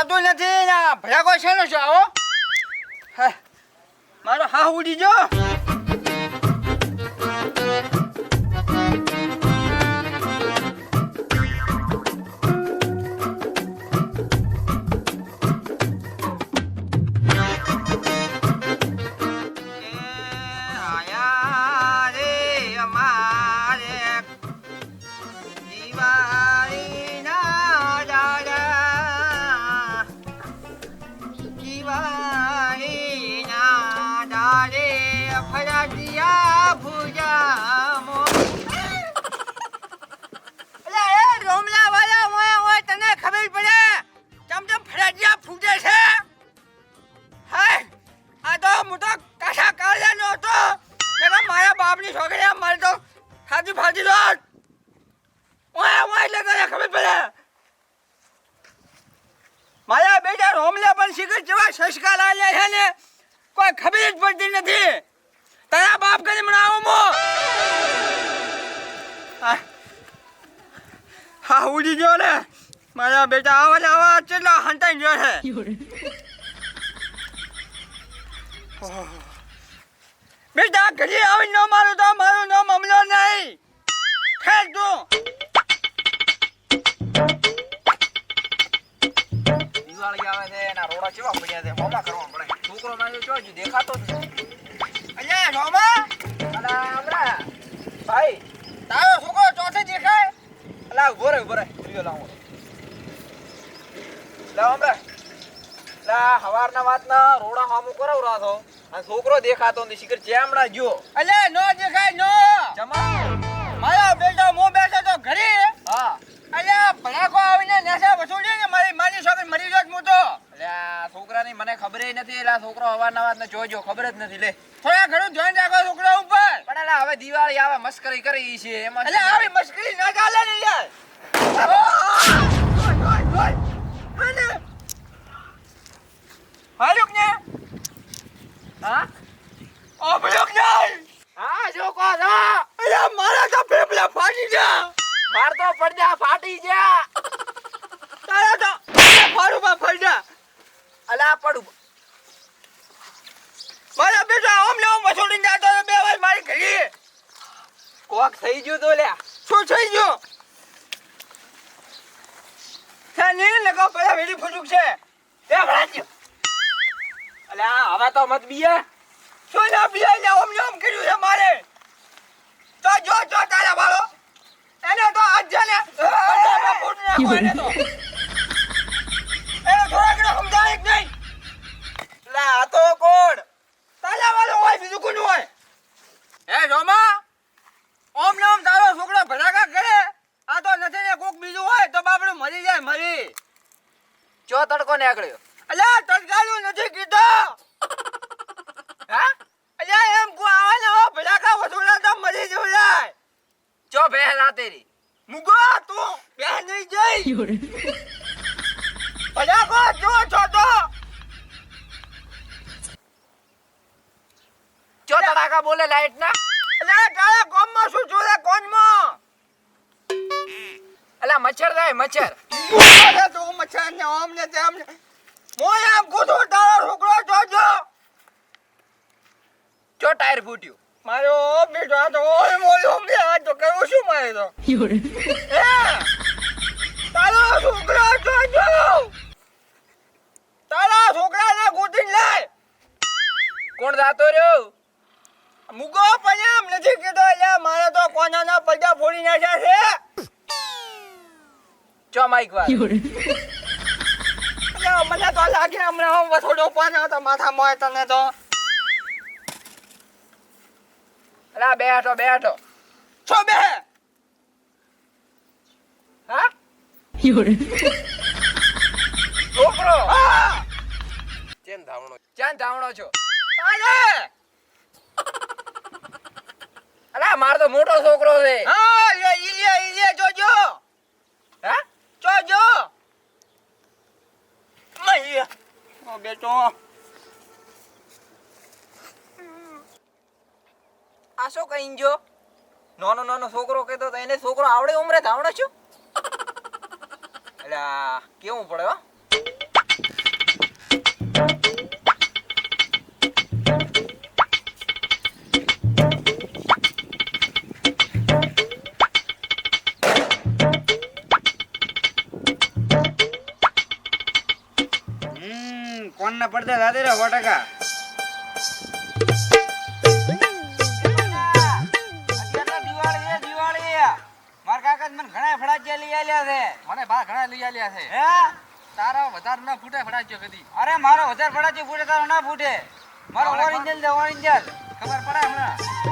કરાતું નથી ને કોઈ છે છે આવો. મારો હા ઉડી જો હા ઉડી ગયો ને. મારા બેટા આવા આવા કેટલા હંટાઈ ગયો છે. બેટા ઘરે આવી ન મારું તો મારું નામ અમલો નહીં. ખેલ તું. દિવાળી આવે છે એના રોડા કેવા પડ્યા છે? મોમાં કરવાનું પડે. છોકરો મારે જો દેખાતો જ નથી. અલ્યા રોમા અલા ભાઈ તારો અલા ઊભો રે ઊભો રે વિડિયો લાવો. લાવ હમણાં. લા હવારના વાતના રોડા હામું કરાવરા છો અને છોકરો દેખાતો નથી શીખર હમણાં જો અલ્યા નો દેખાય નો. જમા મારો બેટો મો બેઠો તો ઘરે. હા. અલ્યા ભડાકો આવીને નેસા વસૂલી ને મારી માની છોકરી મરી જોત હું તો? આ છોકરાની મને ખબર નથી. એટલે આ છોકરો હવારના વાતને જોજો ખબર જ નથી. લે. થોડા ઘણું ધ્યાન રાખો છોકરા ઉપર. પણ એટલે હવે દિવાળી આવે મસ્કરી કરી છે. એમાં આવી મસ્કરી ના ચાલે ને યાર હાલુક ને હા ઓ ભલુક ને હા જો કહો છો અલ્યા મારા તો ફેફડા ફાટી ગયા માર તો પડદા ફાટી ગયા. તારા તો ફાડું માં ફાડ્યા અલા પડું મારા બેટા આમ આમ વસૂલીને જાતો બે વાર મારી ઘડી કોક થઈ ગયું તો લ્યા. શું થઈ ગયું? ત્યાં નીર લગાવ પેલા વેડી ફૂટુક છે. એ ભરાજો અલ્યા હવે તો મત બીએ. શું ના બીએ? ને ઓમ આમ કર્યું છે મારે. તો જો જો તારા વાળો. એને તો આજ છે ને પંજાબમાં ફૂટ નાખો એને થોડા ઘણા સમજાય જ નહીં? અલા આ તો કોણ? વાળો હોય બીજું કોનું હોય? એ રોમા ઓમ નામ તારો છોકરો ભડાકા કરે. આ તો નથી ને કોક બીજું હોય તો બાપડું મરી જાય મરી. ચો તડકો નીકળ્યો. અલ્યા તડકાલું નથી કીધો હા અલ્યા એમ કો આવે ને હવે ભડાકા વસૂલા તો મરી જવું જાય ચો ભેલા તેરી મુગો તું બે નહીં જઈ? ભડાકો જો છો તો? ચો તડાકા બોલે લાઈટ ના. અલ્યા તારા ગામમાં શું જોડે કોનમાં? અલા મચ્છર થાય મચ્છર. અરે તું મચ્છર ને ઓમ ને તેમ ને. મોય આમ કૂદું તારો છોકરો જોજો. ચો ટાયર ફૂટ્યું. મારો બેટો આ તો ઓય મોય ઓમે આ તો કરવું શું મારે તો? તારો છોકરો જોજો તારા છોકરાને ગોતીને લાય! કોણ જાતો રહ્યો? મુગો પણ એમ નથી કીધો એટલે મારે તો કોનાના પૈસા ફોડી નાખ્યા છે. ચો માઈક વાત. મને તો લાગે હમણાં થોડો પાનો તો માથા મોય તને તો. અલા બેઠો બેઠો છો બે? હા? છોકરો. હા. ચેન ધાવણો. ચાન ધાવણો છો? અરે અલા માર તો મોટો છોકરો છે. હા લે ઈ લે ઈ લે જોજો. હા? જોજો. મૈયા ઓ બેટો. asóca injo no no no no so coro que todo en el so coro ahora de ombre da una chu. Ala qué vamos para va mmm cuando no para de la de la huerta ga ઘણા લઈ આલ્યા છે. હે? તારા વધારે ના ફૂટે ફડાચ્યો કદી. અરે મારો વધારે ફડાચી ફૂટે તારો ના ફૂટે. મારો ઓરિજિનલ છે ઓરિજિનલ ખબર પડે હમણાં.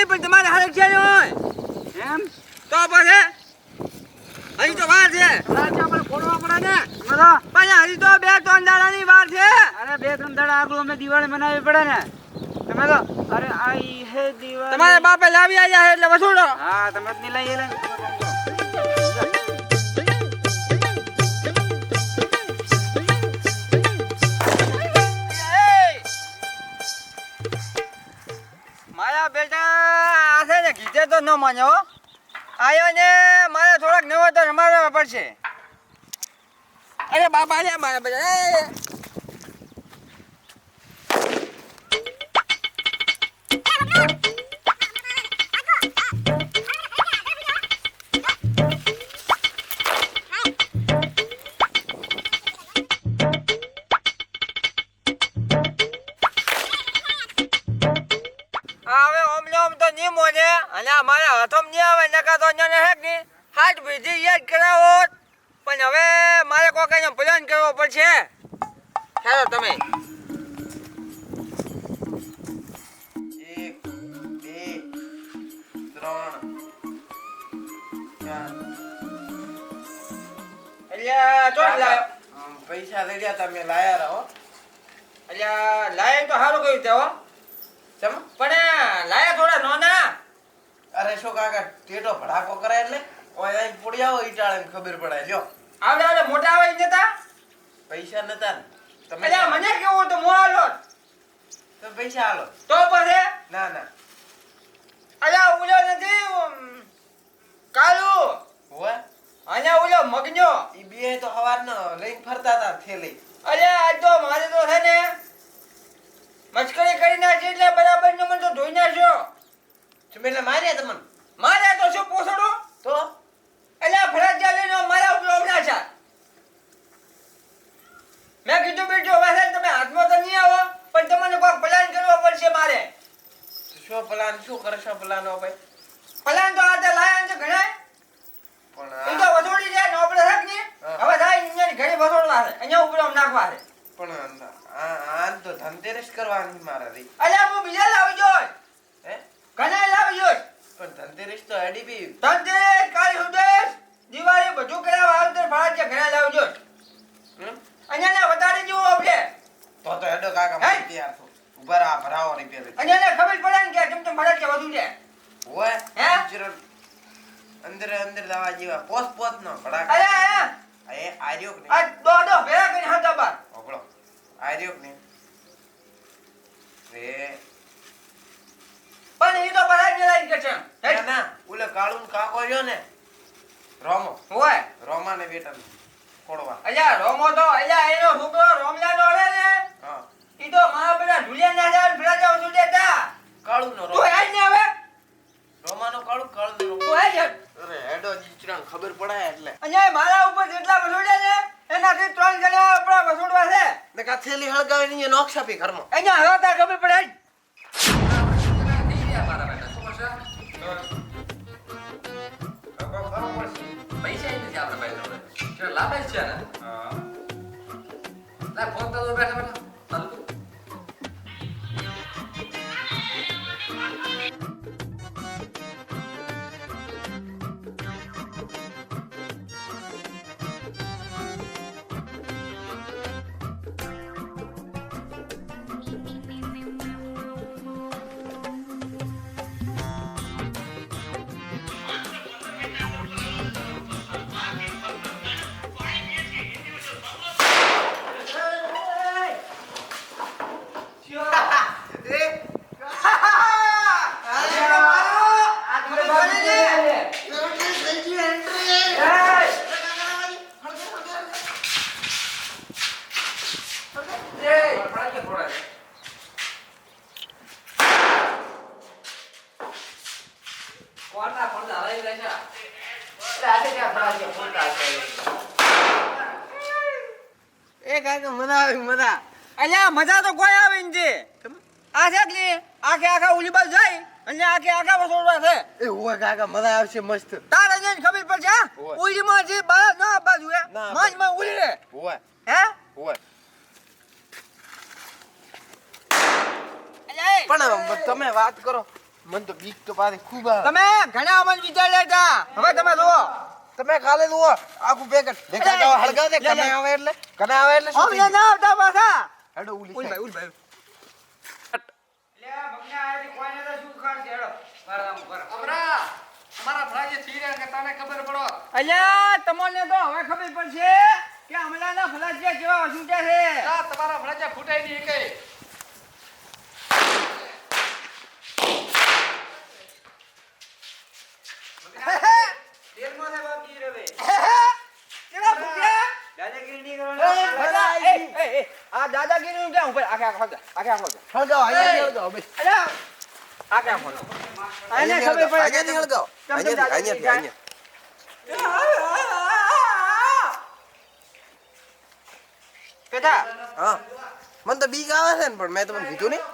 નહીં પણ તમારે હળદ છે હોય? એમ? તો પછી? હજી તો વાર છે. આપણે ફોડવા પડે ને પણ હજી તો બે ત્રણ દાડાની વાર છે. અરે બે ત્રણ દાડા આગળ અમે દિવાળી મનાવી પડે ને. તમે તો અરે આ હે દિવાળી. તમારે બાપે લાવી આવ્યા એટલે વસૂલો. હા તમે જ નહીં લઈ ને માન્યો. આયો ને મારે થોડાક નવો તો રમાડવા પડશે અરે બાપા લે મારા બેટા આવે નકા તો અહીંયા ને હેક નહીં હાથ વિધિ યાદ કરાવો પણ હવે મારે કોઈ કઈ પ્લાન કરવો પડશે. ચાલો તમે. એક બે ત્રણ ચાર એટલે ચોટ લાયો પૈસા લઈ ગયા તમે લાયા રહો એટલે લાયા તો સારું કહ્યું તે હો. પણ શું કાકા? ટેટો ભડાકો કરાય એટલે? ઓય પૂડી આવો ઈટાળે ખબર પડે આવડે આવડે મોટા આવે જતા પૈસા નતા તમે મને કેવું તો મોળો તો પૈસા આલો તો પછી? ના ના. અલ્યા ઉલો નથી કાલુ. હોય અહીંયા ઉલો મગજો ઈ બે તો હવારનો લઈને ફરતા હતા થેલી. અરે આજ તો મારે તો છે ને મસ્કરી કરી નાખી એટલે બરાબર નો મને તો ધોઈ નાખ્યો. એટલે માર્યા તમને. મારે તો શું પોસડું તો? એટલે ફરજિયાત લઈને મારા ઉપર હમણાં છે. મેં કીધું બેટો ને તમે હાથમાં તો નહીં આવો પણ તમને કોઈ પ્લાન કરવો પડશે મારે. શું પ્લાન શું કરશો પ્લાન હો ભાઈ? પ્લાન તો આજે લાયા છે ઘણા. પણ એ તો વધોડી જાય ને આપણે રાખ ને હવે થાય ઇન્જિન ઘરે વસોડવા છે. અહીંયા ઉપર આમ નાખવા છે. પણ આ આ તો ધનતેરસ કરવાની મારા રી અલ્યા હું બીજા લાવી જોઈ હે? ઘણા લાવી જોઈ પણ ધનતેરસ તો અડી બી. ધનતેરસ કાળી સુદેશ દિવાળી બધું કર્યા આવે તો ફરાજે ઘણા લાવજો. અહીંયા ને વધારે જેવો આપણે તો તો હેડો કાકા તૈયાર છું ઊભા આ ભરાવો પેલે. અહીંયા ને ખબર પડે ને કે કેમ તો ફરાજે વધુ છે ઓય હે? જરૂર અંદર અંદર દવા જેવા પોસ પોસ નો ભડાક અરે અરે એ આર્યો કે આ દો દો ભેગા કરીને હાથ બાર ઓગળો આર્યો કે રે પણ એ તો ફરાજે લાઈન કે છે. ના ના ઓલે કાળું કાકો રહ્યો ને રોમો. હોય. રોમા ને બેટા કોડવા અલ્યા રોમો તો અલ્યા એનો છોકરો રોમલા નો રે ને. હા. ઈ તો મારા પેલા ઢુલિયા ના જાય ફરાજે વધુ તા. કાળું નો તું રોમો. હેડ ને હવે. રોમા નો કાળું કાળું નો રોમો? તું હેડ. અરે હેડો જીચરાણ ખબર પડે એટલે. અહીંયા મારા ઉપર જેટલા વસોડ્યા ને એનાથી ત્રણ ગણા આપણા વસોડવા છે. ને કા થેલી હળગાવી ની નોક્ષાપી ઘરમાં? અહીંયા હળતા ખબર જોડે. જો લાવે જ છે ને લા ફોન પણ તમે વાત કરો. મને તો બીક તો પાછી ખૂબ તમે ઘણા અમલ વિચાર લેતા હવે તમે જુઓ. તમે ખાલી જુઓ આખું પેકેટ દેખા જાઓ હળગાવ દે. કને આવે એટલે? કને આવે એટલે શું આમ ના આવતા પાછા. હેડો ઉલી ઉલી ભાઈ ઉલી ભાઈ લે આ ભગના કોઈને તો શું ખાડશે હેડો. મારા કરો. અમરા અમારા ફરાજે થઈ રહ્યા કે તને ખબર પડો? અલ્યા તમને તો હવે ખબર પડશે કે અમલાના ફલાજિયા કેવા વસૂટ્યા છે. તમારા ફલાજિયા ફૂટાઈ ની એકે તેલમાં છે બાપજી રે બે. કેવા ફૂટ્યા દાદાગીરી નહીં એ, કરવાની. બધા, એ, એ, એ, આ દાદાગીરી નું ક્યાં ઉપર આખે આખો આખે આખો. હળગાવો અહીંયાથી હળગાવો અલ્યા, આખે આખો આને ખબર પડે અહીંયાથી હળગાવો. તમે તો અહીંયાથી, દાદાગીરી અહીંયાથી, અહીંયાથી. હા. મને તો બીક આવે છે ને પણ મેં તમને કીધું નહીં.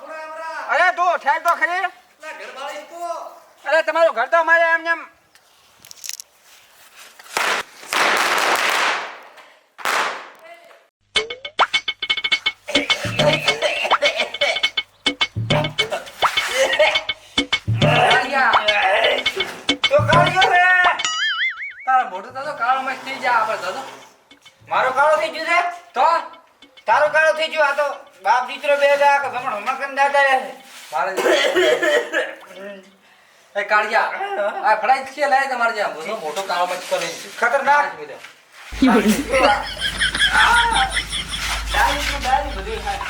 અરે તું ઠેર તો ખરી. અરે તમારું ઘર તો અમારે એમ એમ થઈ ગયો આ તો બાપ દીકરો બે ગયા કે ભમણ હમણાં કેમ દાદા રહે મારે એ કાળિયા આ ફડાઈ છે લાય તમારે જ્યાં. બોલો મોટો કાળો મસ્ત કરે ખતરનાક. આ દાલી તો દાલી બધું. થાય